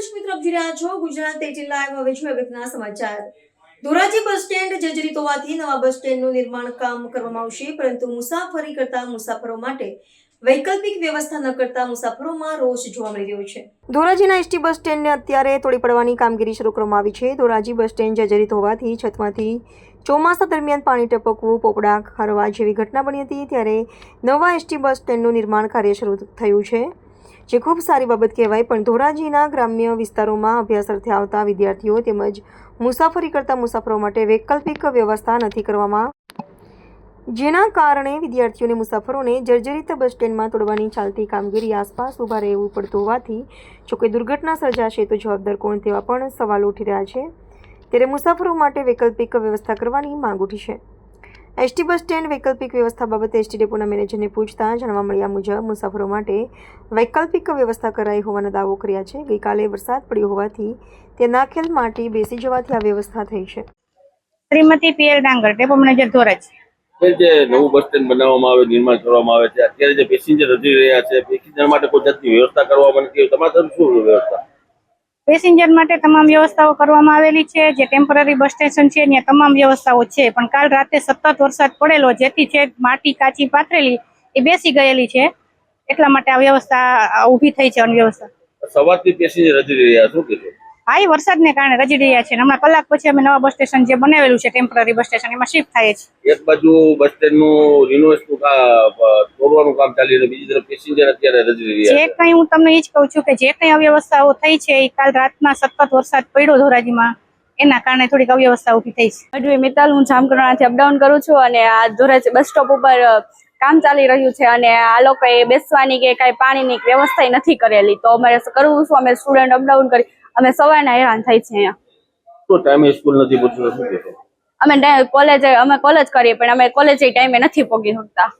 દર્શક મિત્રો આપ રહ્યા છો ગુજરાત એટીન લાઈવ હવે છું અગત્યના સમાચાર. ધોરાજી બસ સ્ટેન્ડ જર્જરિત હોવાથી નવા બસ સ્ટેન્ડનું નિર્માણ કામ કરવામાં આવશે, પરંતુ મુસાફરી કરતા મુસાફરો માટે વૈકલ્પિક વ્યવસ્થા ન કરતા મુસાફરોમાં રોષ જોવા મળી રહ્યો છે. ધોરાજીના એસટી બસ સ્ટેન્ડને અત્યારે તોડી પડવાની કામગીરી શરૂ કરવામાં આવી છે. ધોરાજી બસ સ્ટેન્ડ જર્જરિત હોવાથી છતમાંથી ચોમાસા દરમિયાન પાણી ટપકવું, પોપડા ખરવા જેવી ઘટના બની હતી, ત્યારે નવા એસટી બસ સ્ટેન્ડનું નિર્માણ કાર્ય શરૂ થયું છે. જે ખૂબ સારી બાબત કહેવાય, પણ ધોરાજીના ગ્રામ્ય વિસ્તારોમાં અભ્યાસ આવતા વિદ્યાર્થીઓ તેમજ મુસાફરી કરતા મુસાફરો માટે વૈકલ્પિક વ્યવસ્થા નથી કરવામાં. જેના કારણે વિદ્યાર્થીઓને મુસાફરોને જર્જરિત બસ સ્ટેન્ડમાં તોડવાની ચાલતી કામગીરી આસપાસ ઊભા રહેવું પડતું હોવાથી જો કોઈ દુર્ઘટના સર્જાશે તો જવાબદાર કોણ તેવા પણ સવાલો ઉઠી રહ્યા છે. ત્યારે મુસાફરો માટે વૈકલ્પિક વ્યવસ્થા કરવાની માંગ ઉઠી છે. એસટી બસ સ્ટેન્ડ વૈકલ્પિક વ્યવસ્થા બાબતે એસટી ડેપોના મેનેજરને પૂછતા જાણવા મળ્યા મુજબ મુસાફરો માટે વૈકલ્પિક વ્યવસ્થા કરાઈ હોવાના દાવો કર્યા છે. ગઈકાલે વરસાદ પડ્યો હોવાથી તે નાખેલ માટી બેસી જવાથી આ વ્યવસ્થા થઈ છે. Shrimati PL Dangar depot manager Dhoraj. જે નવું બસ સ્ટેન્ડ બનાવવામાં આવે નિર્માણ કરવામાં આવે છે અત્યારે જે પેસેન્જર રજી રહ્યા છે પેસેન્જર માટે કોઈ જાતની વ્યવસ્થા કરવામાં નથી. તમારા તરફ શું વ્યવસ્થા? પેસેન્જર માટે તમામ વ્યવસ્થાઓ કરવામાં આવેલી છે, જે ટેમ્પરરી બસ સ્ટેશન છે, ત્યાં તમામ વ્યવસ્થાઓ છે. પણ કાલ રાતે સતત વરસાદ પડેલો, જેથી છે માટી કાચી પાથરેલી, એ બેસી ગયેલી છે. એટલા માટે આ વ્યવસ્થા ઊભી થઈ છે અનવ્યવસ્થા સવારથી પેસેન્જર રજી રહ્યા, શું કીધું? હા એ વરસાદને કારણે રજી રહ્યા છે હમણાં કલાક પછી અમે નવા બસ સ્ટેશન જે બનાવેલું છે ટેમ્પરરી બસ સ્ટેશન એમાં શિફ્ટ થાય છે. એક બાજુ બસ સ્ટેન્ડનું રિનોવેશન તોડવાનું કામ ચાલી રહ્યું બીજી તરફ પેસેન્જર અત્યારે રજી રહ્યા જે કંઈ હું તમને એ જ કહું છું કે જે કંઈ અવ્યવસ્થાઓ થઈ છે એ કાલ રાતના સતત વરસાદ પડ્યો ધોરાજીમાં એના કારણે થોડીક અવ્યવસ્થા ઊભી થઈ છે. અડવી મિત્તલ હું જામકરણાથી અપડાઉન કરું છું અને આ ધોરાજી બસ સ્ટોપ ઉપર કામ ચાલી રહ્યું છે અને આ લોકોએ બેસવાની કે કાંઈ પાણીની વ્યવસ્થા નથી કરેલી. તો અમારે કરવું શું? અમે સ્ટુડન્ટ અપડાઉન કરી અમે સવારના હેરાન થાય છે અહીંયા. તો ટાઈમે સ્કૂલ નથી પહોંચ્યું શું કહેશો? અમે કોલેજ અમે કોલેજ કરીએ પણ અમે કોલેજ ટાઈમે નથી પહોંચી શકતા.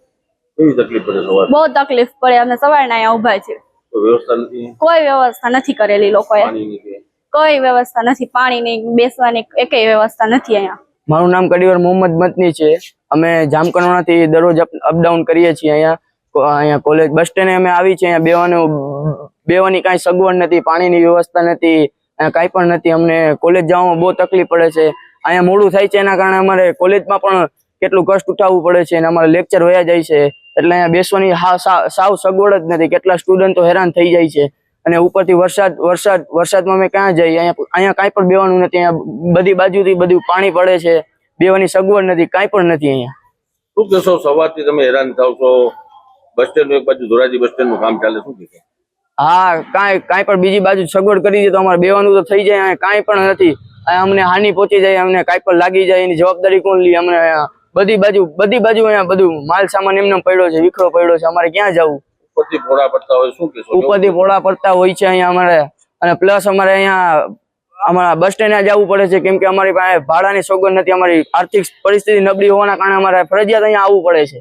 કેવી તકલીફ પડે સવાર? બહુ તકલીફ પડે અમે સવારના અહીંયા ઊભા છે વ્યવસ્થા નથી? કોઈ વ્યવસ્થા નથી કરેલી લોકોએ. કોઈ વ્યવસ્થા નથી પાણીની બેસવાની એકેય વ્યવસ્થા નથી અહીંયા. મારું નામ કડીવર મોહમ્મદ મતની છે. અમે જામકંડોળાથી દરરોજ અપડાઉન કરીએ છીએ અહીંયા. અહીંયા કોલેજ બસ સ્ટેન્ડ અમે આવી છીએ. અહીંયા બેવાનું, બેવાની કાંઈ સગવડ નથી, પાણીની વ્યવસ્થા નથી કાંઈ પણ નથી. અમને કોલેજ જવામાં બહુ તકલીફ પડે છે. અહીંયા મોડું થાય છે, એના કારણે અમારે કોલેજમાં પણ કેટલું કષ્ટ ઉઠાવવું પડે છે અને અમારે લેક્ચર વયા જાય છે. એટલે અહીંયા બેસવાની સાવ સગવડ જ નથી. કેટલા સ્ટુડન્ટો હેરાન થઈ જાય છે. અને ઉપરથી વરસાદ વરસાદ, વરસાદમાં અમે ક્યાં જઈએ? અહીંયા અહીંયા કાંઈ પણ બેવાનું નથી. અહીંયા બધી બાજુથી બધું પાણી પડે છે. બેવાની સગવડ નથી, કાંઈ પણ નથી અહીંયા. શું કહેશો? સવારથી તમે હેરાન થાવ છો? બસ સ્ટેન્ડ એક બાજુ ધોરાજી બસ સ્ટેન્ડનું કામ ચાલે શું કહેશો? હા કાંઈ કાંઈ પણ બીજી બાજુ સગવડ કરી દે તો અમારે બેવાનું તો થઈ જાય કાંઈ પણ નથી. અમને હાનિ પહોંચી જાય અમને કાંઈ પણ લાગી જાય એની જવાબદારી કોણ લે? અમને બધી બાજુ બધી બાજુ અહીંયા બધું માલ સામાન એમને પડ્યો છે વિખરો પડ્યો છે અમારે ક્યાં જવું? ઉપરથી ફોડા પડતા હોય શું કે ઉપરથી ફોડા પડતા હોય છે અહીંયા અમારે. અને પ્લસ અમારે અહીંયા અમારા બસ સ્ટેન્ડે જવું પડે છે કેમ કે અમારી પાસે ભાડાની સગવડ નથી અમારી આર્થિક પરિસ્થિતિ નબળી હોવાના કારણે અમારે ફરજિયાત અહીંયા આવવું પડે છે.